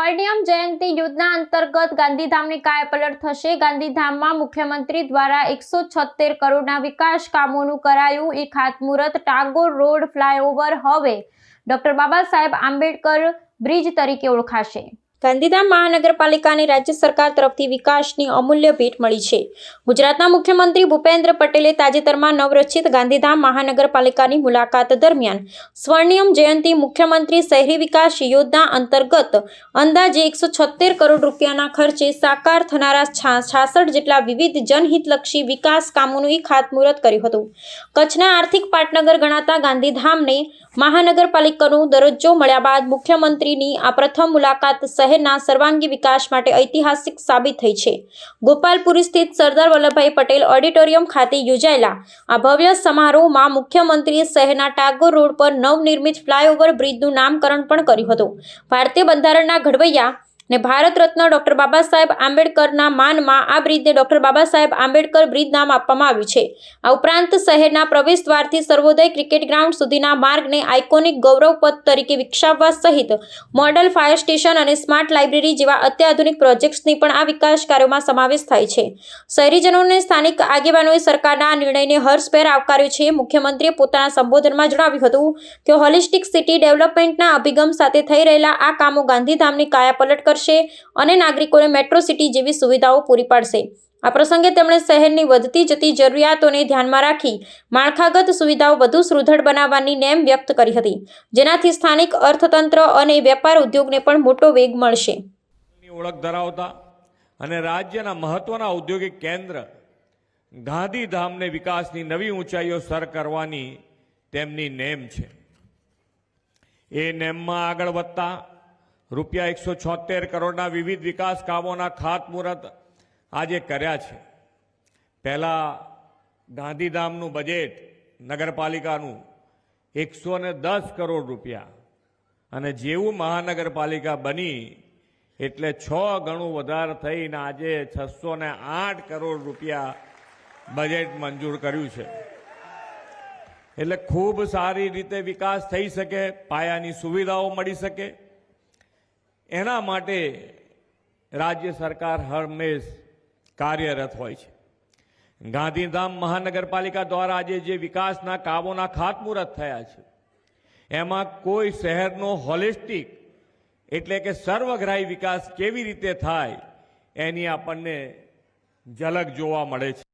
સ્વર્ણિયમ જયંતિ યોજના અંતર્ગત ગાંધીધામની કાયાપલટ થશે. ગાંધીધામમાં મુખ્યમંત્રી દ્વારા એકસો છોતેર કરોડના વિકાસ કામોનું કરાયું. એ ખાતમુહૂર્ત ટાગોર રોડ ફ્લાયઓવર હવે ડોક્ટર બાબા સાહેબ આંબેડકર બ્રિજ તરીકે ઓળખાશે. ગાંધીધામ મહાનગરપાલિકાની રાજ્ય સરકાર તરફથી વિકાસની અમૂલ્ય ભેટ મળી છે. ગુજરાતના મુખ્યમંત્રી ભૂપેન્દ્ર પટેલે તાજેતરમાં નવરચિત ગાંધીધામ મહાનગરપાલિકાની મુલાકાત દરમિયાન સ્વર્ણિયમ જયંતિ મુખ્યમંત્રી શહેરી વિકાસ યોજના અંતર્ગત અંદાજે એકસો છોતેર કરોડ રૂપિયાના ખર્ચે સાકાર થનારા છાસઠ જેટલા વિવિધ જનહિતલક્ષી વિકાસ કામોનું ખાતમુહૂર્ત કર્યું હતું. કચ્છના આર્થિક પાટનગર ગણાતા ગાંધીધામને મહાનગરપાલિકાનો દરજ્જો મળ્યા બાદ મુખ્યમંત્રીની આ પ્રથમ મુલાકાત શહેરના સર્વાંગી વિકાસ માટે ઐતિહાસિક સાબિત થઈ છે. ગોપાલપુરી સ્થિત સરદાર વલ્લભભાઈ પટેલ ઓડિટોરિયમ ખાતે યોજાયેલા આ ભવ્ય સમારોહમાં મુખ્યમંત્રીએ શહેરના ટાગોર રોડ પર નવનિર્મિત ફ્લાયઓવર બ્રિજનું નામકરણ પણ કર્યું હતું. ભારતીય બંધારણના ઘડવૈયા ને ભારત રત્ન ડોક્ટર બાબા સાહેબ આંબેડકરના માનમાં આ બ્રિજને ડોક્ટર બાબા સાહેબ આંબેડકર બ્રિજ નામ આપવામાં આવ્યું છે. આ ઉપરાંત શહેરના પ્રવેશ દ્વારથી સર્વોદય ક્રિકેટ ગ્રાઉન્ડ સુધીના માર્ગને આઇકોનિક ગૌરવપથ તરીકે વિકસાવવા સહિત મોડલ ફાયર સ્ટેશન અને સ્માર્ટ લાઇબ્રેરી જેવા અત્યાધુનિક પ્રોજેક્ટ્સની પણ આ વિકાસ કાર્યોમાં સમાવેશ થાય છે. શહેરીજનોને સ્થાનિક આગેવાનોએ સરકારના આ નિર્ણયને હર્ષભેર આવકાર્યો છે. મુખ્યમંત્રીએ પોતાના સંબોધનમાં જણાવ્યું હતું કે, હોલિસ્ટિક સિટી ડેવલપમેન્ટના અભિગમ સાથે થઈ રહેલા આ કામો ગાંધીધામની કાયાપલટ કરશે. અને નાગરિકોને મેટ્રો સિટી જેવી સુવિધાઓ પૂરી પાડશે. આ પ્રસંગે તેમણે શહેરની વધતી જતી જરૂરિયાતોને ધ્યાનમાં રાખી માળખાગત સુવિધાઓ વધુ સુદૃઢ બનાવવાની નેમ વ્યક્ત કરી હતી, જેનાથી સ્થાનિક અર્થતંત્ર અને વેપાર ઉદ્યોગને પણ મોટો વેગ મળશે. ઓળખ ધરાવતા અને રાજ્યના મહત્વના ઔદ્યોગિક કેન્દ્ર ગાંધીધામને વિકાસની નવી ઊંચાઈઓ સર કરવાની તેમની નેમ છે. એ નેમમાં આગળ વધતા રૂપિયા એકસો છોતેર કરોડના વિવિધ વિકાસ કામોના ખાતમુહૂર્ત આજે કર્યા છે. પહેલાં ગાંધીધામનું બજેટ નગરપાલિકાનું એકસો ને દસ કરોડ રૂપિયા અને જેવું મહાનગરપાલિકા બની એટલે છ ગણું વધારે થઈને આજે છસો ને આઠ કરોડ રૂપિયા બજેટ મંજૂર કર્યું છે. એટલે ખૂબ સારી રીતે વિકાસ થઈ શકે, પાયાની સુવિધાઓ મળી શકે એના માટે રાજ્ય સરકાર હંમેશ કાર્યરત હોય છે. ગાંધીધામ મહાનગરપાલિકા દ્વારા આજે જે વિકાસના કામોના ખાતમુહૂર્ત થયા છે, એમાં કોઈ શહેરનો હોલિસ્ટિક એટલે કે સર્વગ્રાહી વિકાસ કેવી રીતે થાય એની આપણને ઝલક જોવા મળે છે.